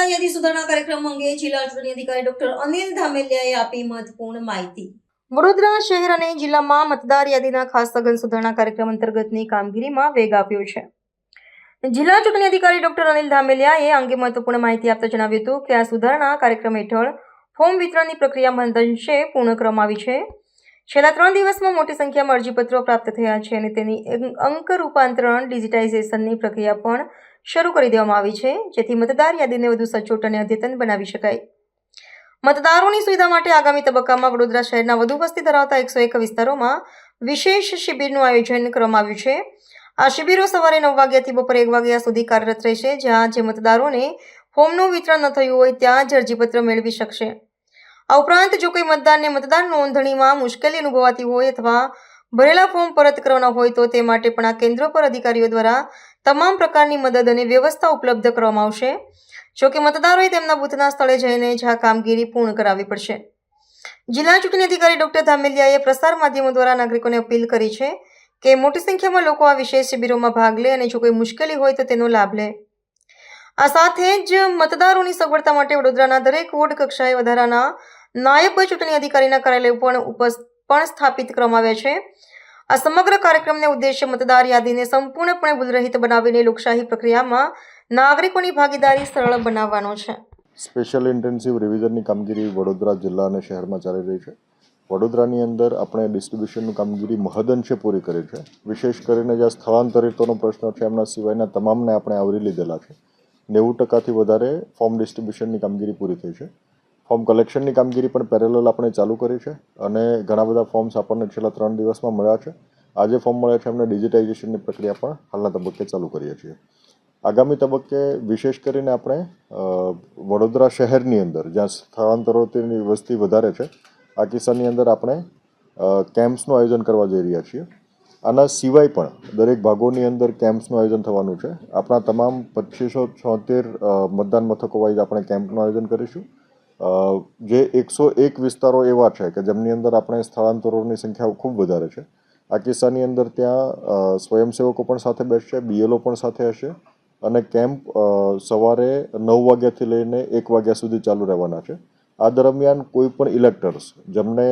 ચૂંટણી સુધારણા કાર્યક્રમ અંગે જિલ્લા ચૂંટણી અધિકારી ડોક્ટર અનિલ ધામેલિયાએ આપી મહત્વપૂર્ણ માહિતી. વડોદરા શહેર અને જિલ્લામાં મતદાર યાદીના ખાસ સઘન સુધારણા કાર્યક્રમ અંતર્ગતની કામગીરીમાં વેગ આપ્યો છે. જિલ્લા ચૂંટણી અધિકારી ડોક્ટર અનિલ ધામેલિયાએ અંગે મહત્વપૂર્ણ માહિતી આપતા જણાવ્યું હતું કે આ સુધારણા કાર્યક્રમ હેઠળ ફોર્મ વિતરણની પ્રક્રિયા મહદઅંશે પૂર્ણ કરવામાં આવી છે. છેલ્લા ત્રણ દિવસમાં મોટી સંખ્યામાં અરજીપત્રો પ્રાપ્ત થયા છે અને તેની અંક- રૂપાંતરણ, ડિજિટાઇઝેશનની પ્રક્રિયા પણ શરૂ કરી દેવામાં આવી છે, જેથી મતદાર યાદીને વધુ સચોટ અને અદ્યતન બનાવી શકાય. મતદારોની સુવિધા માટે આગામી તબક્કામાં વડોદરા શહેરના વધુ વસ્તી ધરાવતા એકસો એક વિસ્તારોમાં વિશેષ શિબિરનું આયોજન કરવામાં આવ્યું છે. આ શિબિરો સવારે નવ વાગ્યાથી બપોરે એક વાગ્યા સુધી કાર્યરત રહેશે, જ્યાં જે મતદારોને ફોર્મનું વિતરણ ન થયું હોય ત્યાં જ અરજીપત્ર મેળવી શકશે. આ ઉપરાંત જો કોઈ મતદારને મતદાર નોંધણીમાં મુશ્કેલી અનુભવાતી હોય અથવા ભરેલા ફોર્મ પરત કરવાના હોય તો તે માટે પણ આ કેન્દ્રો પર અધિકારીઓ દ્વારા તમામ પ્રકારની મદદ અને વ્યવસ્થા ઉપલબ્ધ કરવામાં આવશે. જો કે મતદારોએ તેમના બૂથના સ્થળે જઈને જ આ કામગીરી પૂર્ણ કરાવવી પડશે. જિલ્લા ચૂંટણી અધિકારી ડોક્ટર ધામેલિયાએ પ્રસાર માધ્યમો દ્વારા નાગરિકોને અપીલ કરી છે કે મોટી સંખ્યામાં લોકો આ વિશેષ શિબિરોમાં ભાગ લે અને જો કોઈ મુશ્કેલી હોય તો તેનો લાભ લે. આ સાથે જ મતદારોની સગવડતા માટે વડોદરાના દરેક વોર્ડ કક્ષાએ વધારાના નાયબ ચૂંટણી અધિકારીના કાર્યાલય પણ ઉપસ, પણ સ્થાપિત કરવામાં છે. આ સમગ્ર કાર્યક્રમને ઉદ્દેશ્ય મતદાર યાદીને સંપૂર્ણપણે ભૂલરહિત બનાવીને લોકશાહી પ્રક્રિયામાં નાગરિકોની ભાગીદારી સરળ બનાવવાનો છે. સ્પેશિયલ ઇન્ટેન્સિવ રિવિઝનની કામગીરી વડોદરા જિલ્લા અને શહેરમાં ચાલી રહી છે. વડોદરાની અંદર આપણે ડિસ્ટ્રીબ્યુશનની કામગીરી મહદઅંશે પૂરી કરી છે. વિશેષ કરીને જ્યાં સ્થળાંતરિતોનો પ્રશ્ન છે, એમના સિવાયના તમામને આપણે આવરી લીધેલા છે. નેવું ટકાથી વધારે ફોર્મ ડિસ્ટ્રીબ્યુશનની કામગીરી પૂરી થઈ છે. ફોર્મ કલેક્શનની કામગીરી પણ પેરેલલ આપણે ચાલુ કરી છે અને ઘણા બધા ફોર્મ્સ આપણને છેલ્લા ત્રણ દિવસમાં મળ્યા છે. આજે ફોર્મ મળ્યા છે, એમને ડિજિટાઇઝેશનની પ્રક્રિયા પણ હાલના તબક્કે ચાલુ કરીએ છીએ. આગામી તબક્કે વિશેષ કરીને આપણે વડોદરા શહેરની અંદર, જ્યાં સ્થળાંતરોની વસ્તી વધારે છે, આ કિસ્સાની અંદર આપણે કેમ્પ્સનું આયોજન કરવા જઈ રહ્યા છીએ. આના સિવાય પણ દરેક ભાગોની અંદર કેમ્પ્સનું આયોજન થવાનું છે. આપણા તમામ પચીસો છોતેર મતદાન મથકો વાઇઝ આપણે કેમ્પનું આયોજન કરીશું. જે એકસો એક વિસ્તારો એવા છે કે જેમની અંદર આપણે સ્થળાંતરોની સંખ્યા ખૂબ વધારે છે. આ કિસ્સાની અંદર ત્યાં સ્વયંસેવકો પણ સાથે બેસશે બીએલઓ પણ સાથે હશે અને કેમ્પ સવારે નવ વાગ્યાથી લઈને એક વાગ્યા સુધી ચાલુ રહેવાના છે. આ દરમિયાન કોઈ પણ ઇલેક્ટર્સ જેમને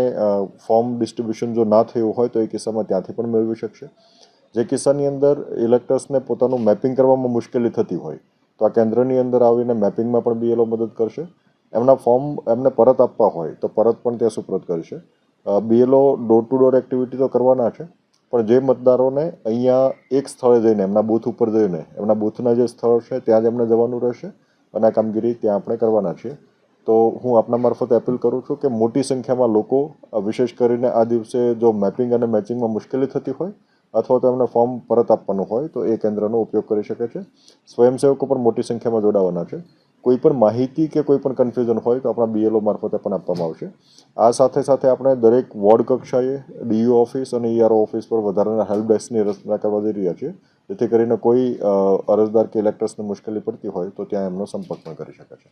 ફોર્મ ડિસ્ટ્રીબ્યુશન જો ના થયું હોય તો એ કિસ્સામાં ત્યાંથી પણ મેળવી શકશે. જે કિસ્સાની અંદર ઇલેક્ટર્સને પોતાનું મેપિંગ કરવામાં મુશ્કેલી થતી હોય તો આ કેન્દ્રની અંદર આવીને મેપિંગમાં પણ બીએલઓ મદદ કરશે. એમના ફોર્મ એમને પરત આપવા હોય તો પરત પણ ત્યાં સુપ્રત કરશે. BLO door to door activity તો કરવાના છે, પણ જે મતદારોને અહીંયા એક સ્થળે જઈને, એમના બૂથ ઉપર જઈને, એમના બૂથના જે સ્થળ છે, ત્યાં જ એમને જવાનું રહેશે અને આ કામગીરી ત્યાં આપણે કરવાના છીએ. તો હું આપના મારફત અપીલ કરું છું કે મોટી સંખ્યામાં લોકો વિશેષ કરીને આ દિવસે જો મેપિંગ અને મેચિંગમાં મુશ્કેલી થતી હોય અથવા તો એમને ફોર્મ પરત આપવાનું હોય તો એ કેન્દ્રનો ઉપયોગ કરી શકે છે. સ્વયંસેવકો પણ મોટી સંખ્યામાં જોડાવાના છે. કોઈ પણ માહિતી કે કોઈ પણ કન્ફ્યુઝન હોય તો આપણા બીએલઓ મારફતે પણ આપવામાં આવશે. આ સાથે સાથે આપણે દરેક વોર્ડ કક્ષાએ ડીયુ ઓફિસ અને ઈઆરઓ ઓફિસ પર વધારાના હેલ્પ ડેસ્કની રચના કરવા જઈ રહ્યા છીએ જેથી કરીને કોઈ અરજદાર કે ઇલેક્ટર્સને મુશ્કેલી પડતી હોય તો ત્યાં એમનો સંપર્ક પણ કરી શકે છે.